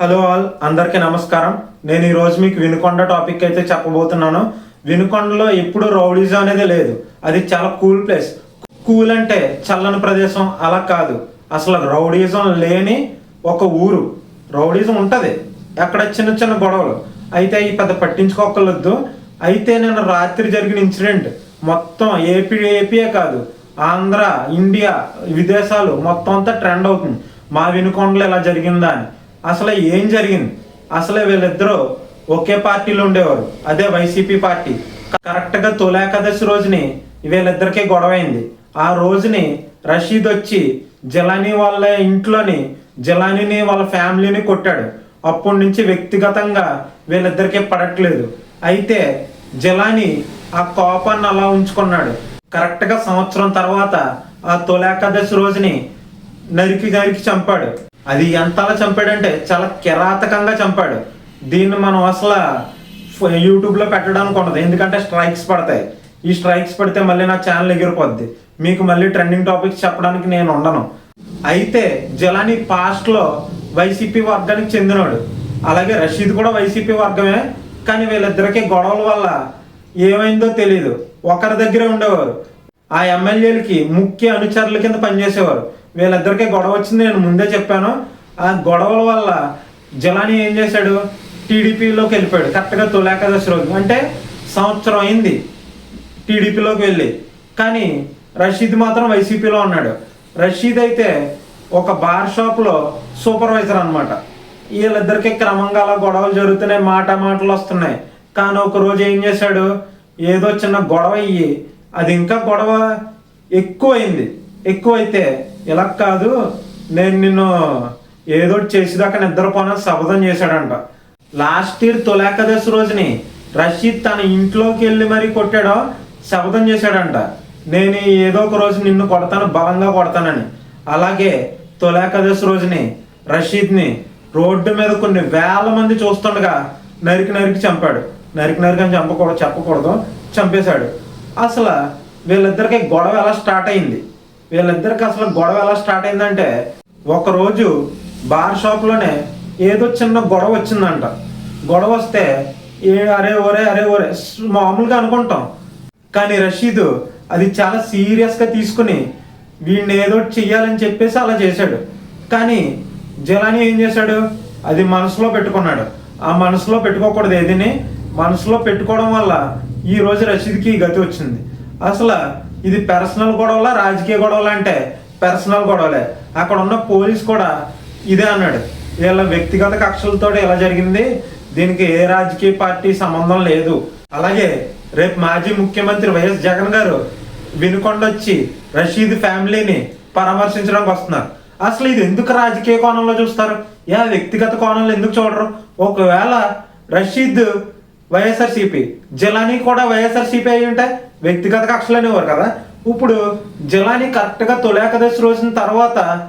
Hello all అందరికీ నమస్కారం. నేను ఈరోజు మీకు వినుకొండ టాపిక్ అయితే చెప్పబోతున్నాను. వినుకొండలో ఎప్పుడు రౌడీజం అనేది లేదు. అది చాలా కూల్ ప్లేస్. కూల్ అంటే చల్లని ప్రదేశం అలా కాదు. అసలు రౌడీజం లేని ఒక ఊరు. రౌడీజం ఉంటుంది. అక్కడ చిన్న చిన్న గొడవలు. అయితే ఈ పెద్ద పట్టించుకోకర్లేదు అయితే నేను రాత్రి జరిగిన ఇన్సిడెంట్ మొత్తం ఏపీ ఏపీయే కాదు. ఆంధ్ర ఇండియా విదేశాలు మొత్తం అంతా ట్రెండ్ అవుతుంది. మా వినుకొండలో ఇలా జరిగిందా అని. అసలు ఏం జరిగింది? అసలు వీళ్ళిద్దరూ ఒకే పార్టీలో ఉండేవారు. అదే వైసీపీ పార్టీ. కరెక్ట్గా తొలేకాదశి రోజుని వీళ్ళిద్దరికీ గొడవైంది. ఆ రోజుని రషీద్ వచ్చి జలానీ వాళ్ళ ఇంట్లోని జలానీని వాళ్ళ ఫ్యామిలీని కొట్టాడు. అప్పటి నుంచి వ్యక్తిగతంగా వీళ్ళిద్దరికీ పడట్లేదు. అయితే జిలాని ఆ కోపాన్ని అలా ఉంచుకున్నాడు. కరెక్ట్గా సంవత్సరం తర్వాత ఆ తొలేకాదశి రోజుని నరికి నరికి చంపాడు. అది ఎంతలా చంపాడంటే చాలా కిరాతకంగా చంపాడు. దీన్ని మనం అసలు యూట్యూబ్లో పెట్టడానికి ఉండదు. ఎందుకంటే స్ట్రైక్స్ పడతాయి. ఈ స్ట్రైక్స్ పడితే మళ్ళీ నా ఛానల్ ఎగిరిపోద్ది. మీకు మళ్ళీ ట్రెండింగ్ టాపిక్స్ చెప్పడానికి నేను ఉండను. అయితే జలాని పాస్ట్లో వైసీపీ వర్గానికి చెందినవాడు అలాగే రషీద్ కూడా వైసీపీ వర్గమే. కానీ వీళ్ళిద్దరికీ గొడవల వల్ల ఏమైందో తెలియదు ఒకరి దగ్గరే ఉండేవారు. ఆ ఎమ్మెల్యేలకి ముఖ్య అనుచరుల కింద పనిచేసేవారు. వీళ్ళిద్దరికీ గొడవ వచ్చింది నేను ముందే చెప్పాను. ఆ గొడవల వల్ల జలాని ఏం చేశాడు? టీడీపీలోకి వెళ్ళిపోయాడు. కరెక్ట్గా తొలేకాదశి రోజు. అంటే సంవత్సరం అయింది టీడీపీలోకి వెళ్ళి. కానీ రషీద్ మాత్రం వైసీపీలో ఉన్నాడు. రషీద్ అయితే ఒక బార్ షాప్లో సూపర్వైజర్ అనమాట వీళ్ళిద్దరికి క్రమంగా అలా గొడవలు జరుగుతున్నాయి. మాట మాటలు వస్తున్నాయి. కానీ ఒక రోజు ఏం చేశాడు? ఏదో చిన్న గొడవ అయ్యి అది ఇంకా గొడవ ఎక్కువైంది. ఎక్కువైతే ఇలా కాదు నేను నిన్ను ఏదో చేసేదాకా నిద్రపోనా శపథం చేశాడంట. లాస్ట్ ఇయర్ తొలేకాదశి రోజుని రషీద్ తన ఇంట్లోకి వెళ్ళి మరీ కొట్టాడో శపథం చేశాడంట. నేను ఏదో ఒక రోజు నిన్ను కొడతాను బలంగా కొడతానని. అలాగే తొలేకాదశి రోజుని రషీద్ని రోడ్డు మీద కొన్ని వేల మంది చూస్తుండగా నరికి నరికి చంపాడు. నరికి నరికి అని చంపకూడదు చెప్పకూడదు చంపేశాడు. అసలు వీళ్ళిద్దరికి గొడవ ఎలా స్టార్ట్ అయింది? వీళ్ళిద్దరికి అసలు గొడవ ఎలా స్టార్ట్ అయిందంటే ఒకరోజు బార్ షాప్లోనే ఏదో చిన్న గొడవ వచ్చిందంట. గొడవ వస్తే ఏ అరే ఒరే అరే ఒరే మామూలుగా అనుకుంటాం. కానీ రషీదు అది చాలా సీరియస్గా తీసుకుని వీడిని ఏదో ఒకటి చెయ్యాలని చెప్పేసి అలా చేశాడు. కానీ జలాని ఏం చేశాడు? అది మనసులో పెట్టుకున్నాడు. ఆ మనసులో పెట్టుకోకూడదు ఏదిని? మనసులో పెట్టుకోవడం వల్ల ఈ రోజు రషీద్కి గతి వచ్చింది. అసలు ఇది పర్సనల్ గొడవలా రాజకీయ గొడవలు అంటే పర్సనల్ గొడవలే. అక్కడ ఉన్న పోలీస్ కూడా ఇదే అన్నాడు. వీళ్ళ వ్యక్తిగత కక్షలతో ఇలా జరిగింది? దీనికి ఏ రాజకీయ పార్టీ సంబంధం లేదు. అలాగే రేపు మాజీ ముఖ్యమంత్రి వైఎస్ జగన్ గారు వినుకొండ వచ్చి రషీద్ ఫ్యామిలీని పరామర్శించడానికి వస్తున్నారు. అసలు ఇది ఎందుకు రాజకీయ కోణంలో చూస్తారు? యా వ్యక్తిగత కోణంలో ఎందుకు చూడరు? ఒకవేళ రషీద్ వైఎస్ఆర్సీపీ. జలానీ కూడా వైఎస్ఆర్సీపీ అయి ఉంటే వ్యక్తిగత కక్షలు అనేవారు కదా. ఇప్పుడు జలానీ కరెక్ట్గా తొలేకదశి రోజున తర్వాత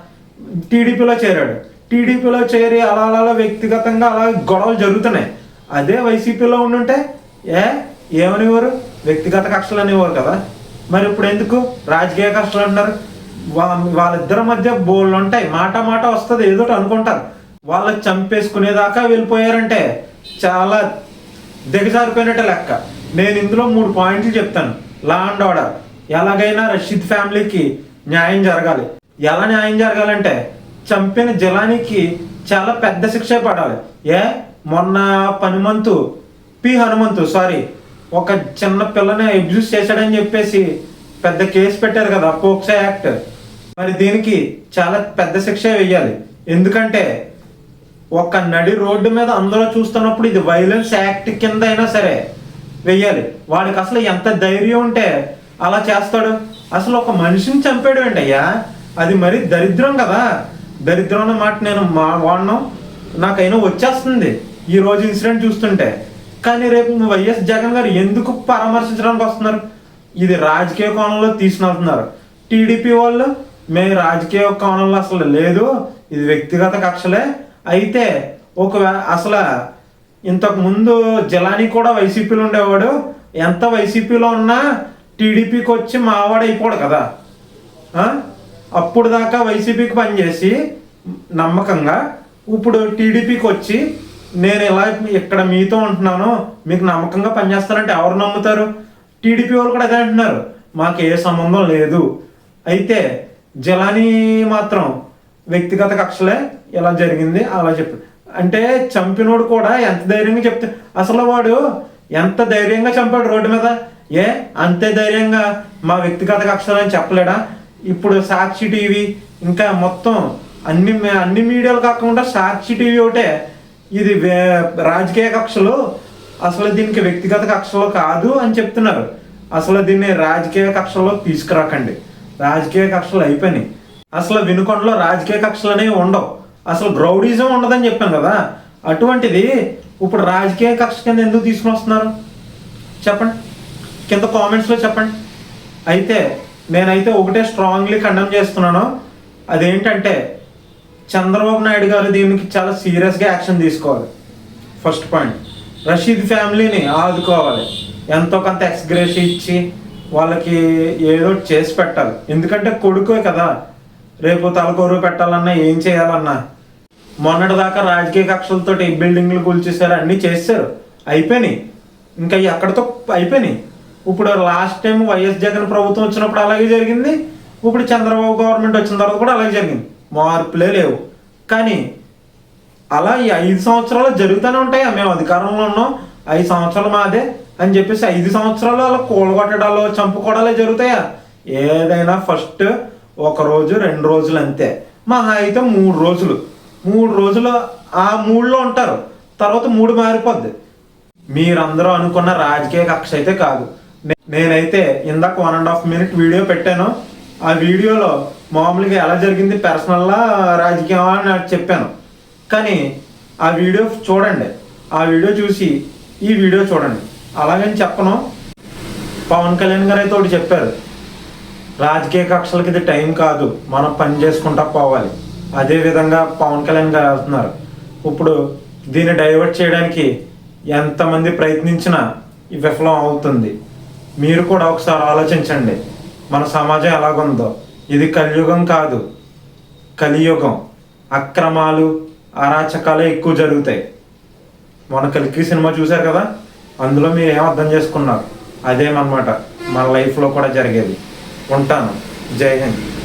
టీడీపీలో చేరాడు. టీడీపీలో చేరి అలా అలా వ్యక్తిగతంగా అలా గొడవలు జరుగుతున్నాయి. అదే వైసీపీలో ఉండుంటే ఏ? ఏమనేవారు? వ్యక్తిగత కక్షలు అనేవారు కదా. మరి ఇప్పుడు ఎందుకు? రాజకీయ కష్టాలు అంటున్నారు. వా- వాళ్ళిద్దరి మధ్య బోళ్ళు ఉంటాయి. మాట మాట వస్తుంది. ఏదో ఒకటి అనుకుంటారు. వాళ్ళకి చంపేసుకునేదాకా వెళ్ళిపోయారంటే చాలా దిగజారిపోయినట్టు లెక్క. నేను ఇందులో మూడు పాయింట్లు చెప్తాను. లా అండ్ ఆర్డర్ ఎలాగైనా రషీద్ ఫ్యామిలీకి న్యాయం జరగాలి. ఎలా న్యాయం జరగాలంటే చంపిన జలానికి చాలా పెద్ద శిక్ష పడాలి. ఏ? మొన్న పనిమంతు పి. హనుమంతు సారీ ఒక చిన్న పిల్లని అబ్యూస్ చేశాడని చెప్పేసి పెద్ద కేసు పెట్టారు కదా పోక్సో యాక్ట్. మరి దీనికి చాలా పెద్ద శిక్ష వేయాలి. ఎందుకంటే ఒక నడి రోడ్డు మీద అందరూ చూస్తున్నప్పుడు ఇది వైలెన్స్ యాక్ట్ కింద అయినా సరే వెయ్యాలి. వాడికి అసలు ఎంత ధైర్యం ఉంటే అలా చేస్తాడు. అసలు ఒక మనిషిని చంపాడు ఏంటి అయ్యా? అది మరి దరిద్రం కదా. దరిద్రం అన్న మాట నేను మా వాడడం నాకైనా వచ్చేస్తుంది ఈ రోజు ఇన్సిడెంట్ చూస్తుంటే. కానీ రేపు వైఎస్ జగన్ గారు ఎందుకు పరామర్శించడానికి వస్తున్నారు? ఇది రాజకీయ కోణంలో తీసుకెళ్తున్నారు. టీడీపీ వాళ్ళు మేము రాజకీయ కోణంలో అసలు లేదు. ఇది వ్యక్తిగత కక్షలే. అయితే ఒక అసలు ఇంతకు ముందు జలాని కూడా వైసీపీలో ఉండేవాడు. ఎంత వైసీపీలో ఉన్నా టీడీపీకి వచ్చి మావాడు అయిపోడు కదా అప్పుడు దాకా వైసీపీకి పనిచేసి నమ్మకంగా ఇప్పుడు టీడీపీకి వచ్చి నేను ఇలా ఇక్కడ మీతో ఉంటున్నాను మీకు నమ్మకంగా పనిచేస్తానంటే ఎవరు నమ్ముతారు? టీడీపీ వాళ్ళు కూడా అదే అంటున్నారు మాకు ఏ సంబంధం లేదు. అయితే జలానీ మాత్రం వ్యక్తిగత కక్షలే ఇలా జరిగింది అలా చెప్పి. అంటే చంపినోడు కూడా ఎంత ధైర్యంగా చెప్తే అసలు వాడు ఎంత ధైర్యంగా చంపాడు రోడ్డు మీద? ఏ అంతే ధైర్యంగా మా వ్యక్తిగత కక్షలని చెప్పలేడా? ఇప్పుడు సాక్షి టీవీ ఇంకా మొత్తం అన్ని అన్ని మీడియాలు కాకుండా సాక్షి టీవీ ఒకటే. ఇది వే- రాజకీయ కక్షలు అసలు దీనికి వ్యక్తిగత కక్షలు కాదు అని చెప్తున్నారు. అసలు దీన్ని రాజకీయ కక్షలో తీసుకురాకండి. రాజకీయ కక్షలు అయిపోయినాయి. అసలు వినుకొండలో రాజకీయ కక్షలు అనేవి ఉండవు. అసలు గ్రౌడీజం ఉండదని చెప్పాను కదా అటువంటిది ఇప్పుడు రాజకీయ కక్ష కింద ఎందుకు తీసుకుని వస్తున్నారు చెప్పండి. కింద కామెంట్స్లో చెప్పండి. అయితే నేనైతే ఒకటే స్ట్రాంగ్లీ కండెమ్ చేస్తున్నాను. అదేంటంటే చంద్రబాబు నాయుడు గారు దీనికి చాలా సీరియస్గా యాక్షన్ తీసుకోవాలి. ఫస్ట్ పాయింట్ రషీద్ ఫ్యామిలీని ఆదుకోవాలి. ఎంతో కొంత ఎక్స్గ్రేస్ ఇచ్చి వాళ్ళకి ఏదో చేసి పెట్టాలి. ఎందుకంటే కొడుకే కదా. రేపు తలకూరు పెట్టాలన్నా ఏం చేయాలన్నా? మొన్నటి దాకా రాజకీయ కక్షలతో బిల్డింగ్లు కూల్చేశారు అన్నీ చేశారు. అయిపోయినాయి. ఇంకా ఎక్కడితో అయిపోయినాయి. ఇప్పుడు లాస్ట్ టైం వైఎస్ జగన్ ప్రభుత్వం వచ్చినప్పుడు అలాగే జరిగింది. ఇప్పుడు చంద్రబాబు గవర్నమెంట్ వచ్చిన తర్వాత కూడా అలాగే జరిగింది. మార్పులే లేవు. కానీ అలా ఈ ఐదు సంవత్సరాలు జరుగుతూనే ఉంటాయి? మేము అధికారంలో ఉన్నాం. ఐదు సంవత్సరాలు మాదే అని చెప్పేసి ఐదు సంవత్సరాలు అలా కూలగొట్టడాలు చంపుకోవడాలే జరుగుతాయా? ఏదైనా ఫస్ట్ ఒక రోజు రెండు రోజులు అంతే. మహా అయితే మూడు రోజులు. మూడు రోజులు ఆ మూడులో ఉంటారు. తర్వాత మూడు మారిపోద్ది. మీరందరూ అనుకున్న రాజకీయ కక్ష అయితే కాదు. నేనైతే ఇందాక one and half minute video పెట్టాను. ఆ వీడియోలో మామూలుగా ఎలా జరిగింది పర్సనల్లా రాజకీయం అని నాకు చెప్పాను. కానీ ఆ వీడియో చూడండి. ఆ వీడియో చూసి ఈ వీడియో చూడండి. అలాగని చెప్పను. పవన్ కళ్యాణ్ గారు అయితే ఒకటి చెప్పారు. రాజకీయ కక్షలకి ఇది టైం కాదు. మనం పని చేసుకుంటా పోవాలి. అదే విధంగా పవన్ కళ్యాణ్ గారు వెళ్తున్నారు ఇప్పుడు దీన్ని డైవర్ట్ చేయడానికి ఎంతమంది ప్రయత్నించినా విఫలం అవుతుంది. మీరు కూడా ఒకసారి ఆలోచించండి. మన సమాజం ఎలాగుందో. ఇది కలియుగం కాదు. కలియుగం. అక్రమాలు అరాచకాలే ఎక్కువ జరుగుతాయి. మన కలికి సినిమా చూశారు కదా? అందులో మీరు ఏం అర్థం చేసుకున్నారు? అదేమన్నమాట. మన లైఫ్లో కూడా జరిగేది. ఉంటాను. జై హింద్.